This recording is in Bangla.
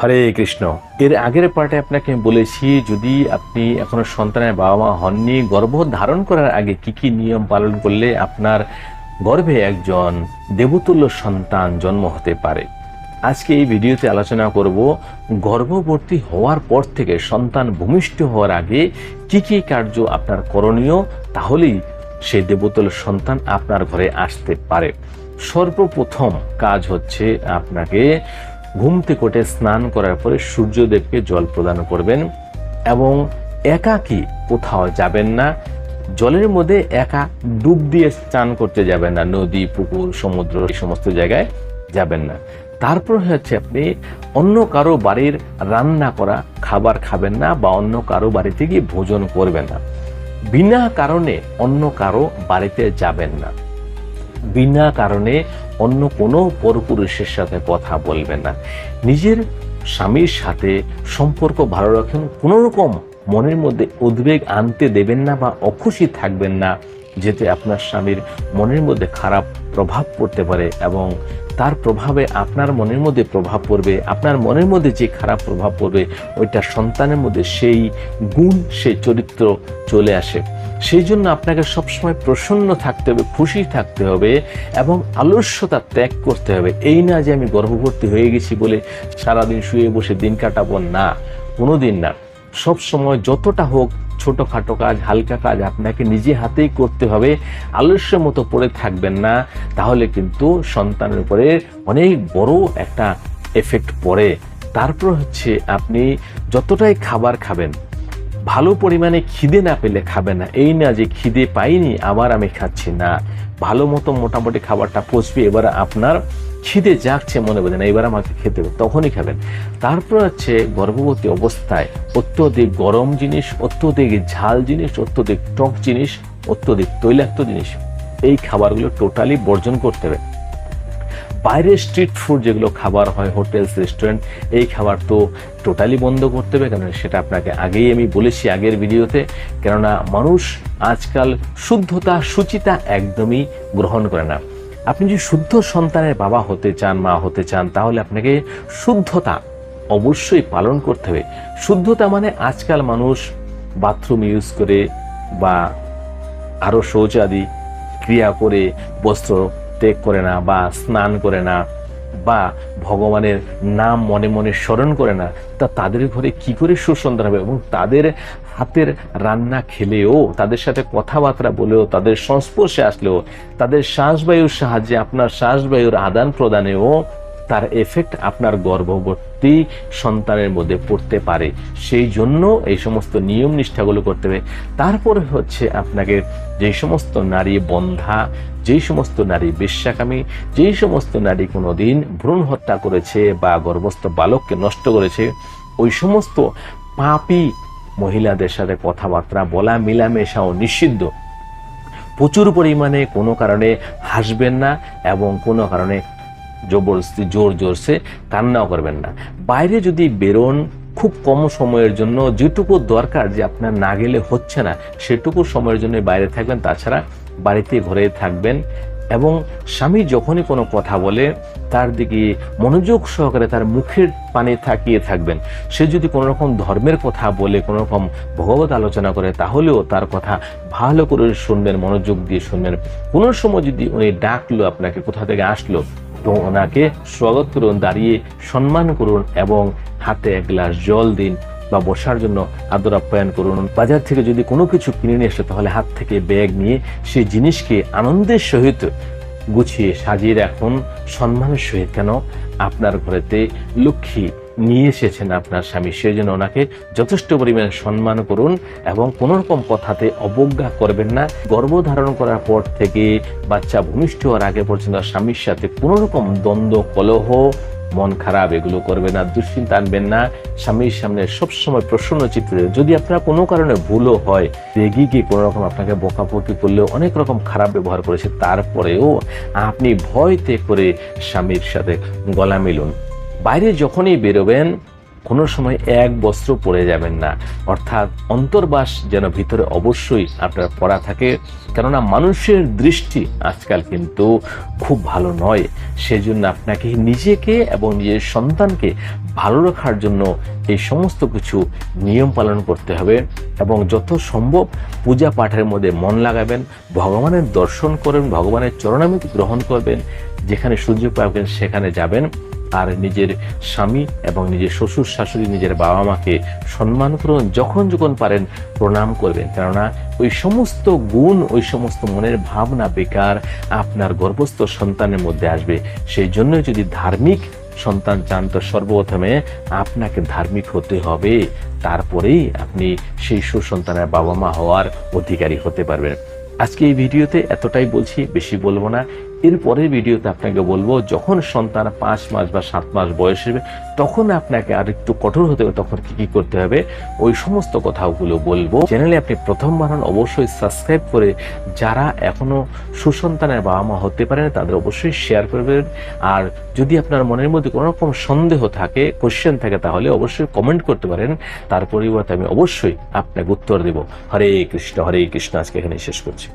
হরে কৃষ্ণ। এর আগের পার্টে আপনাকে বলেছি, যদি আপনি এখনও সন্তানের বাবা মা হননি, গর্ভ ধারণ করার আগে কি কি নিয়ম পালন করলে আপনার গর্ভে একজন দেবতুল্য সন্তান জন্ম হতে পারে? আজকে এই ভিডিওতে আলোচনা করব, গর্ভবতী হওয়ার পর থেকে সন্তান ভূমিষ্ঠ হওয়ার আগে কি কি কার্য আপনার করণীয়, তাহলেই সেই দেবতুল্য সন্তান আপনার ঘরে আসতে পারে। সর্বপ্রথম কাজ হচ্ছে আপনাকে ঘুম থেকে উঠে স্নান করার পরে সূর্যদেবকে জল প্রদান করবেন এবং একাকী কোথাও যাবেন না, জলের মধ্যে একা ডুব দিয়ে স্নান করতে যাবেন না, নদী, পুকুর, সমুদ্র, এই সমস্ত জায়গায় যাবেন না। তারপর হচ্ছে আপনি অন্য কারও বাড়ির রান্না করা খাবার খাবেন না বা অন্য কারও বাড়িতে গিয়ে ভোজন করবেন না। বিনা কারণে অন্য কারও বাড়িতে যাবেন না। বিনা কারণে অন্য কোনো পরপুরুষের সাথে কথা বলবেন না। নিজের স্বামীর সাথে সম্পর্ক ভালো রাখেন কোনোরকম মনের মধ্যে উদ্বেগ আনতে দেবেন না বা অখুশি থাকবেন না, যেতে আপনার স্বামীর মনের মধ্যে খারাপ প্রভাব পড়তে পারে এবং তার প্রভাবে আপনার মনের মধ্যে প্রভাব পড়বে, আপনার মনের মধ্যে যে খারাপ প্রভাব পড়বে, ওইটা সন্তানের মধ্যে সেই গুণ, সেই চরিত্র চলে আসে। সেই জন্য আপনাকে সবসময় প্রসন্ন থাকতে হবে, খুশি থাকতে হবে এবং আলস্যতা ত্যাগ করতে হবে। এই না যে আমি গর্ভবতী হয়ে গেছি বলে সারাদিন শুয়ে বসে দিন কাটাবো, না কোনো দিন না। সব সময় যতটা হোক ছোটোখাটো কাজ, হালকা কাজ আপনাকে নিজে হাতেই করতে হবে। আলস্যের মতো পড়ে থাকবেন না। তাহলে কিন্তু সন্তানের উপরে অনেক বড় একটা এফেক্ট পড়ে। তারপর হচ্ছে আপনি যতটাই খাবার খাবেন, ভালো পরিমাণে খিদে না পেলে খাবে না। এই না যে খিদে পাইনি, আবার আমি খাচ্ছি না। ভালো মতো মোটামুটি খাবারটা পচবে এবার আপনার খিদে জাগছে, মনে বোঝে না এবার আমাকে খেতে হবে তখনই খাবেন। তারপর হচ্ছে গর্ভবতী অবস্থায় অত্যধিক গরম জিনিস, অত্যধিক ঝাল জিনিস, অত্যধিক টক জিনিস, অত্যধিক তৈলাক্ত জিনিস, এই খাবারগুলো টোটালি বর্জন করতে হবে। বাইরে স্ট্রিট ফুড যেগুলো খাবার হয়, হোটেলস, রেস্টুরেন্ট, এই খাবার তো টোটালি বন্ধ করতে হবে কারণ সেটা আপনাকে আগেই আমি বলেছি আগের ভিডিওতে, কেননা মানুষ আজকাল শুদ্ধতা, সুচিতা একদমই গ্রহণ করে না। আপনি যদি শুদ্ধ সন্তানের বাবা হতে চান, মা হতে চান, তাহলে আপনাকে শুদ্ধতা অবশ্যই পালন করতে হবে। শুদ্ধতা মানে আজকাল মানুষ বাথরুম ইউজ করে বা আরও শৌচাদি ক্রিয়া করে, বস্ত্র ত্যাগ করে না বা স্নান করে না বা ভগবানের নাম মনে মনে স্মরণ করে না, তা তাদের ঘরে কি করে সুসন্তান হবে? এবং তাদের হাতের রান্না খেলেও, তাদের সাথে কথাবার্তা বলেও, তাদের সংস্পর্শে আসলেও, তাদের শ্বাসবায়ুর সাহায্যে, আপনার শ্বাসবায়ুর আদান প্রদানেও তার এফেক্ট আপনার গর্ভবতী সন্তানের মধ্যে পড়তে পারে। সেই জন্য এই সমস্ত নিয়ম নিষ্ঠাগুলো করতে হবে। তারপরে হচ্ছে আপনাকে যে সমস্ত নারী বন্ধা, যেই সমস্ত নারী বেশ্যাকামী, যেই সমস্ত নারী কোনো দিন ভ্রূণ হত্যা করেছে বা গর্ভস্থ বালককে নষ্ট করেছে, ওই সমস্ত পাপি মহিলাদের সাথে কথাবার্তা বলা মিলামেশাও নিষিদ্ধ। প্রচুর পরিমাণে কোনো কারণে হাসবেন না এবং কোনো কারণে জবরদস্তি, জোর জোরসে কান্নাও করবেন না। বাইরে যদি বেরোন, খুব কম সময়ের জন্য যেটুকু দরকার যে আপনার না গেলে হচ্ছে না, সেটুকু সময়ের জন্য বাইরে থাকবেন। তাছাড়া বাড়িতে ঘরে থাকবেন এবং স্বামী যখনই কোনো কথা বলে, তার দিকে মনোযোগ সহকারে তার মুখের পানে তাকিয়ে থাকবেন। সে যদি কোনো রকম ধর্মের কথা বলে, কোনো রকম ভগবত আলোচনা করে, তাহলেও তার কথা ভালো করে শুনবেন, মনোযোগ দিয়ে শুনবেন। কোনো সময় যদি উনি ডাকলো, আপনাকে কোথা থেকে আসলো, তো ওনাকে স্বাগত করুন, দাঁড়িয়ে সম্মান করুন এবং হাতে এক গ্লাস জল দিন। বা বসার জন্য আদর আপ্যায়ন করুন। বাজার থেকে যদি কোনো কিছু কিনে নিয়ে আসে, তাহলে হাত থেকে ব্যাগ নিয়ে সেই জিনিসকে আনন্দের সহিত গুছিয়ে সাজিয়ে রাখুন। সম্মানের সহিত কেন? আপনার ঘরেতে লক্ষ্মী নিয়ে এসেছেন আপনার স্বামী। সেই জন্য ওনাকে যথেষ্ট পরিমাণে সম্মান করুন এবং কোনো রকম কথাতে অবজ্ঞা করবেন না। গর্ভধারণ করার পর থেকে বাচ্চা ভূমিষ্ঠ হওয়ার আগে পর্যন্ত স্বামীর সাথে কোনো রকম দ্বন্দ্ব, কলহ মন খারাপ, এগুলো করবেন না, দুশ্চিন্তা আনবেন না। স্বামীর সামনে সবসময় প্রসন্ন চিত্রে যদি আপনার কোনো কারণে ভুলও হয়, রেগে গিয়ে কোনো রকম আপনাকে বকাবকি করলেও, অনেক রকম খারাপ ব্যবহার করেছে, তারপরেও আপনি ভয়তে করে স্বামীর সাথে গলা মিলুন। বাইরে যখনই বেরোবেন কোনো সময় এক বস্ত্র পরে যাবেন না। অর্থাৎ অন্তর্বাস যেন ভিতরে অবশ্যই আপনার পড়া থাকে। কেননা মানুষের দৃষ্টি আজকাল কিন্তু খুব ভালো নয়। সেজন্য আপনাকে নিজেকে এবং নিজের সন্তানকে ভালো রাখার জন্য এই সমস্ত কিছু নিয়ম পালন করতে হবে এবং যত সম্ভব পূজা পাঠের মধ্যে মন লাগাবেন, ভগবানের দর্শন করেন ভগবানের চরণামিতি গ্রহণ করবেন। যেখানে সুযোগ পাবেন সেখানে যাবেন। আর নিজের স্বামী এবং নিজের শ্বশুর শাশুড়ি, নিজের বাবা মাকে সম্মান করুন, যখন যখন পারেন প্রণাম করবেন। কেননা ওই সমস্ত গুণ, ওই সমস্ত মনের ভাবনা বেকার আপনার গর্ভস্থ সন্তানের মধ্যে আসবে। সেই জন্য যদি ধার্মিক সন্তান চান, তো সর্বপ্রথমে আপনাকে ধার্মিক হতে হবে। তারপরেই আপনি সেই সুসন্তানের বাবা মা হওয়ার অধিকারী হতে পারবেন। আজকে এই ভিডিওতে এতটাই বলছি, বেশি বলব না। এরপরের ভিডিওতে আপনাকে বলব, যখন সন্তান পাঁচ মাস বা সাত মাস বয়স হবে, তখন আপনাকে আর একটু কঠোর হতে হবে। তখন কি কি করতে হবে? ওই সমস্ত কথাগুলো বলব। চ্যানেলে আপনি প্রথমবার হন অবশ্যই সাবস্ক্রাইব করে যারা এখনও সুসন্তানের বাবা মা হতে পারেন, তাদের অবশ্যই শেয়ার করবেন। আর যদি আপনার মনের মধ্যে কোনো রকম সন্দেহ থাকে কোশ্চেন থাকে, তাহলে অবশ্যই কমেন্ট করতে পারেন। তার পরিবর্তে আমি অবশ্যই আপনাকে উত্তর দেব। হরে কৃষ্ণ হরে কৃষ্ণ। আজকে এখানে শেষ করছি।